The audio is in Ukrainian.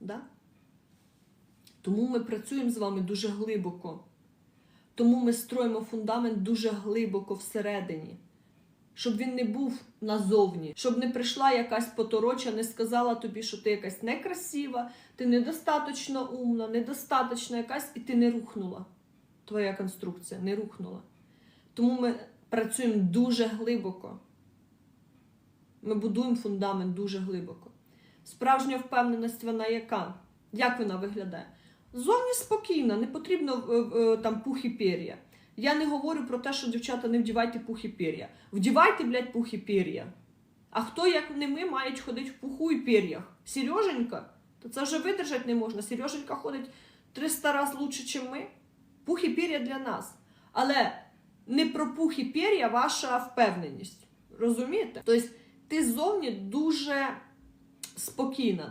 Да? Тому ми працюємо з вами дуже глибоко. Тому ми строїмо фундамент дуже глибоко всередині. Щоб він не був назовні, щоб не прийшла якась потороча, не сказала тобі, що ти якась некрасива, ти недостаточно умна, недостаточно якась, і ти не рухнула. Твоя конструкція не рухнула. Тому ми працюємо дуже глибоко. Ми будуємо фундамент дуже глибоко. Справжня впевненість вона яка? Як вона виглядає? Зовні спокійна, не потрібно е, е, там пух пір'я. Я не говорю про те, що дівчата не вдівайте пух і пір'я. Вдівайте, блядь, пух і пір'я. А хто, як не ми, мають ходити в пуху і пір'ях? Сереженька? То це вже видержати не можна. Сереженька ходить 300 разів лучше, ніж ми. Пух і пір'я для нас. Але не про пух і пір'я ваша впевненість. Розумієте? Тобто ти ззовні дуже спокійна.